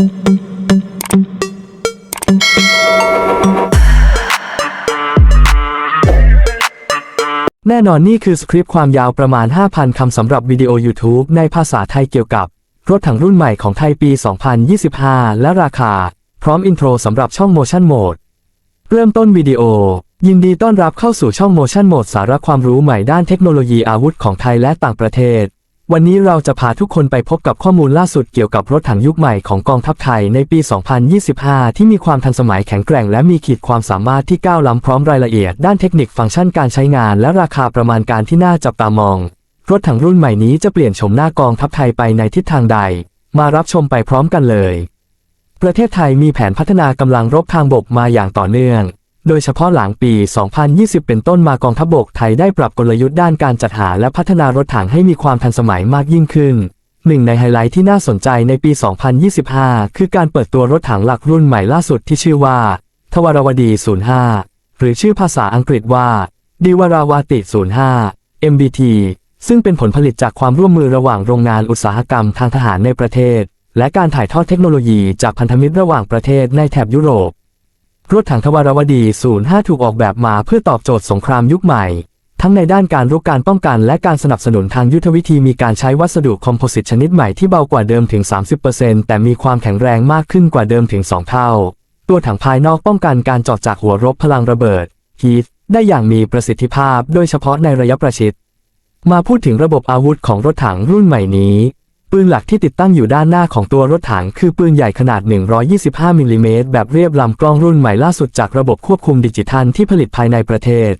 แน่นอนนี่คือสคริปต์ความยาวประมาณ 5,000 คำสำหรับวิดีโอ YouTube ในภาษาไทยเกี่ยวกับ รถถังรุ่นใหม่ของไทยปี 2025 และราคา พร้อมอินโทรสำหรับช่อง Motion Mode เริ่มต้นวิดีโอ ยินดีต้อนรับเข้าสู่ช่อง Motion Mode สาระความรู้ใหม่ด้านเทคโนโลยีอาวุธของไทยและต่างประเทศ วันนี้เราจะพาทุกคนไปพบกับข้อมูลล่าสุดเกี่ยวกับรถถังยุคใหม่ของกองทัพไทยในปี 2025 ที่มีความทันสมัยแข็งแกร่งและมีขีดความสามารถที่ก้าวล้ำพร้อมรายละเอียดด้านเทคนิคฟังก์ชันการใช้งานและราคาประมาณการที่น่าจับตามอง รถถังรุ่นใหม่นี้จะเปลี่ยนโฉมหน้ากองทัพไทยไปในทิศทางใด มารับชมไปพร้อมกันเลย ประเทศไทยมีแผนพัฒนากำลังรบทางบกมาอย่างต่อเนื่อง โดยเฉพาะหลังปี 2020 เป็นต้นมากองทัพบกไทยได้ปรับกลยุทธ์ด้านการจัดหาและพัฒนารถถังให้มีความทันสมัยมากยิ่งขึ้น หนึ่งในไฮไลท์ที่น่าสนใจในปี 2025 คือการเปิดตัวรถถังหลักรุ่นใหม่ล่าสุดที่ชื่อว่า ทวารวดี 05 หรือชื่อภาษาอังกฤษว่าดิวาราวาติ 05 MBT ซึ่งเป็นผลผลิตจากความร่วมมือระหว่างโรงงานอุตสาหกรรมทางทหารในประเทศ และการถ่ายทอดเทคโนโลยีจากพันธมิตรระหว่างประเทศในแถบยุโรป รถถังทวารวดี 05 ถูกออกแบบมาเพื่อตอบโจทย์สงครามยุคใหม่ ทั้งในด้านการรุกการป้องกันและการสนับสนุนทางยุทธวิธีมีการใช้วัสดุคอมโพสิตชนิดใหม่ที่เบากว่าเดิมถึง 30%แต่มีความแข็งแรงมากขึ้นกว่าเดิมถึง 2 เท่า ตัวถังภายนอกป้องกันการเจาะจากหัวรบพลังระเบิดฮีทได้อย่างมีประสิทธิภาพโดยเฉพาะในระยะประชิด มาพูดถึงระบบอาวุธของรถถังรุ่นใหม่นี้ ปืนหลักที่ติดตั้งอยู่ด้านหน้าของตัวรถถังคือปืนใหญ่ขนาด 125 มิลลิเมตรแบบเรียบลำกล้องรุ่นใหม่ล่าสุดจากระบบควบคุมดิจิทัลที่ผลิตภายในประเทศ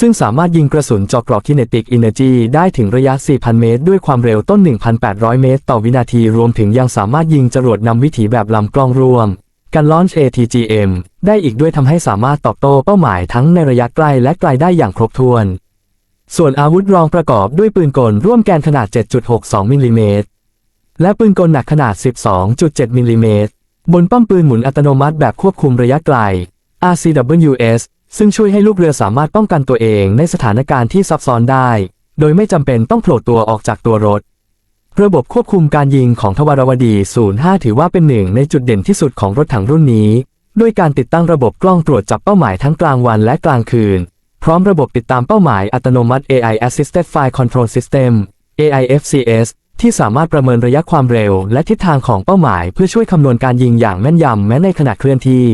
ซึ่งสามารถยิงกระสุนเจอกรอก Kinetic Energy ได้ถึงระยะ 4,000 เมตร ด้วยความเร็วต้น 1,800 เมตร ต่อวินาที รวมถึงยังสามารถยิงจรวดนำวิถีแบบลำกล้องรวมการลอนช์ ATGM ได้อีกด้วยทำให้สามารถตอบโต้เป้าหมายทั้งในระยะใกล้และไกลได้อย่างครบถ้วน ส่วนอาวุธรองประกอบด้วยปืนกลร่วมแกนขนาด 7.62 มิลลิเมตร และปืนกลหนักขนาด 12.7 มิลลิเมตร บนป้อมปืนหมุนอัตโนมัติแบบควบคุมระยะไกล RCWS ซึ่งช่วยให้ลูกเรือสามารถป้องกันตัวเองในสถานการณ์ที่ซับซ้อนได้ โดยไม่จำเป็นต้องโผล่ตัวออกจากตัวรถ ระบบควบคุมการยิงของทวารวดี 05 ถือว่าเป็นหนึ่งในจุดเด่นที่สุดของรถถังรุ่นนี้ ด้วยการติดตั้งระบบกล้องตรวจจับเป้าหมายทั้งกลางวันและกลางคืน พร้อมระบบติดตามเป้าหมายอัตโนมัติ AI Assisted Fire Control System AIFCS ที่สามารถประเมินระยะความเร็ว และทิศทางของเป้าหมาย เพื่อช่วยคำนวณการยิงอย่างแม่นยำแม้ในขณะเคลื่อนที่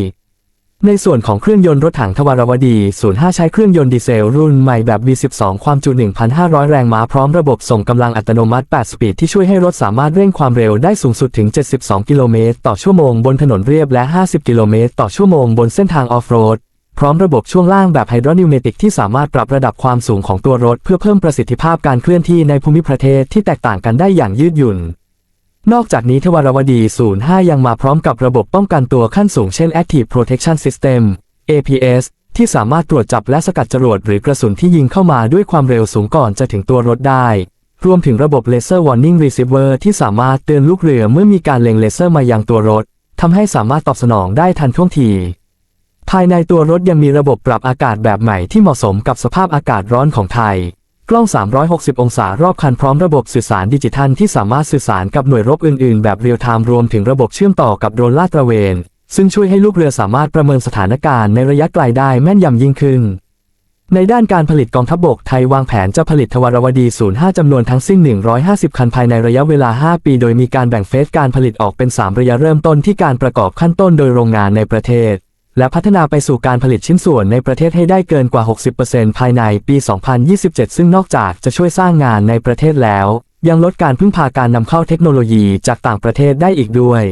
ในส่วนของเครื่องยนต์รถถังทวารวดี 05 ใช้เครื่องยนต์ดีเซลรุ่นใหม่แบบ V12 ความจุ 1,500 แรงม้าพร้อมระบบส่งกำลังอัตโนมัติ 8 สปีดที่ช่วยให้รถสามารถเร่งความเร็วได้สูงสุดถึง 72 กิโลเมตรต่อชั่วโมงบนถนนเรียบและ 50 กิโลเมตรต่อชั่วโมงบนเส้นทางออฟโรด พร้อมระบบช่วงล่างแบบไฮดรอนิวเมติกที่สามารถปรับระดับความสูงของตัวรถ เพื่อเพิ่มประสิทธิภาพการเคลื่อนที่ในภูมิประเทศที่แตกต่างกันได้อย่างยืดหยุ่น นอกจากนี้ทวารวดี 05 ยังมาพร้อมกับระบบป้องกันตัวขั้นสูงเช่น Active Protection System APS ที่สามารถตรวจจับและสกัดจรวดหรือกระสุนที่ยิงเข้ามาด้วยความเร็วสูงก่อนจะถึงตัวรถได้ รวมถึงระบบ Laser Warning Receiver ที่สามารถเตือนลูกเรือเมื่อมีการเล็งเลเซอร์มายังตัวรถทำให้สามารถตอบสนองได้ทันท่วงที ภายในตัวรถยังมีระบบปรับอากาศแบบใหม่ที่เหมาะสมกับสภาพอากาศร้อนของไทย กล้อง 360 องศารอบคันพร้อมระบบสื่อสารดิจิทัลที่สามารถสื่อสารกับหน่วยรบอื่น ๆ แบบเรียลไทม์รวมถึงระบบเชื่อมต่อกับโดรนลาดตระเวน ซึ่งช่วยให้ลูกเรือสามารถประเมินสถานการณ์ในระยะไกลได้แม่นยำยิ่งขึ้น ในด้านการผลิตกองทัพบกไทยวางแผนจะผลิตทวารวดี 05 จำนวนทั้งสิ้น 150 คันภายในระยะเวลา 5 ปี โดยมีการแบ่งเฟสการผลิตออกเป็น 3 ระยะเริ่มต้นที่การประกอบขั้นต้นโดยโรงงานในประเทศ และพัฒนาไปสู่การผลิตชิ้นส่วนในประเทศให้ได้เกินกว่า 60%ภายในปี 2027 ซึ่งนอกจากจะช่วยสร้างงานในประเทศแล้ว ยังลดการพึ่งพาการนำเข้าเทคโนโลยีจากต่างประเทศได้อีกด้วย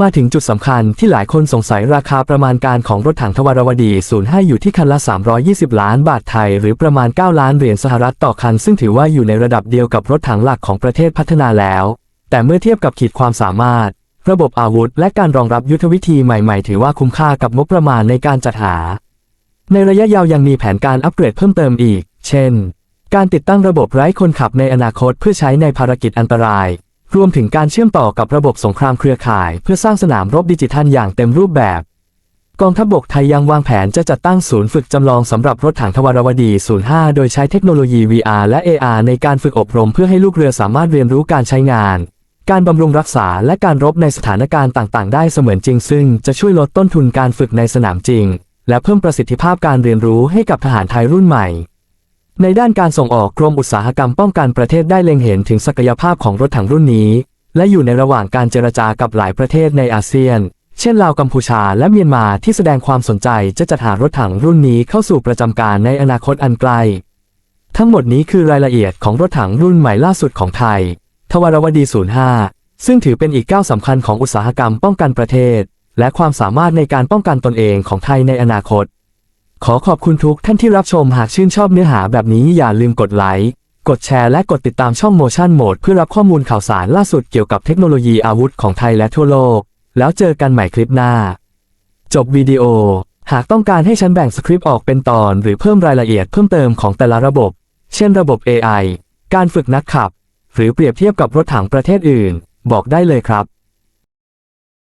มาถึงจุดสำคัญที่หลายคนสงสัยราคาประมาณการของรถถังทวารวดี 05 อยู่ที่คันละ 320 ล้านบาทไทย หรือประมาณ 9 ล้านเหรียญสหรัฐต่อคัน ซึ่งถือว่าอยู่ในระดับเดียวกับรถถังหลักของประเทศพัฒนาแล้ว แต่เมื่อเทียบกับขีดความสามารถ ระบบอาวุธ และการรองรับยุทธวิธีใหม่ๆ ถือว่าคุ้มค่ากับงบประมาณในการจัดหา ในระยะยาวยังมีแผนการอัปเกรดเพิ่มเติมอีก เช่น การติดตั้งระบบไร้คนขับในอนาคตเพื่อใช้ในภารกิจอันตราย รวมถึงการเชื่อมต่อกับระบบสงครามเครือข่าย เพื่อสร้างสนามรบดิจิทัลอย่างเต็มรูปแบบ กองทัพบกไทยยังวางแผนจะจัดตั้งศูนย์ฝึกจำลองสำหรับรถถังทวารวดี 05 โดยใช้เทคโนโลยี VR และ AR ในการฝึกอบรมเพื่อให้ลูกเรือสามารถเรียนรู้การใช้งาน การบำรุงรักษาและการรบในสถานการณ์ต่าง ๆ ได้เสมือนจริง ซึ่งจะช่วยลดต้นทุนการฝึกในสนามจริง และเพิ่มประสิทธิภาพการเรียนรู้ให้กับทหารไทยรุ่นใหม่ ในด้านการส่งออกกรมอุตสาหกรรมป้องกันประเทศได้เล็งเห็นถึงศักยภาพของรถถังรุ่นนี้ และอยู่ในระหว่างการเจรจากับหลายประเทศในอาเซียน เช่นลาวกัมพูชาและเมียนมาที่แสดงความสนใจจะจัดหารถถังรุ่นนี้เข้าสู่ประจำการในอนาคตอันไกล ทั้งหมดนี้คือรายละเอียดของรถถังรุ่นใหม่ล่าสุดของไทย ทวารวดี 05 ซึ่งถือเป็นอีกก้าวสำคัญของอุตสาหกรรมป้องกันประเทศ และความสามารถในการป้องกันตนเองของไทยในอนาคต ขอขอบคุณทุกท่านที่รับชมหากชื่นชอบเนื้อหาแบบนี้อย่าลืมกดไลค์ กดแชร์และกดติดตามช่อง Motion Mode เพื่อรับข้อมูลข่าวสารล่าสุดเกี่ยวกับเทคโนโลยีอาวุธของไทยและทั่วโลก แล้วเจอกันใหม่คลิปหน้า จบวิดีโอ หากต้องการให้ฉันแบ่งสคริปต์ออกเป็นตอน หรือเพิ่มรายละเอียดเพิ่มเติมของแต่ละระบบ เช่นระบบ AI การฝึกนักขับ รือเปรียบเทียบกับรถถังประเทศอื่น บอกได้เลยครับ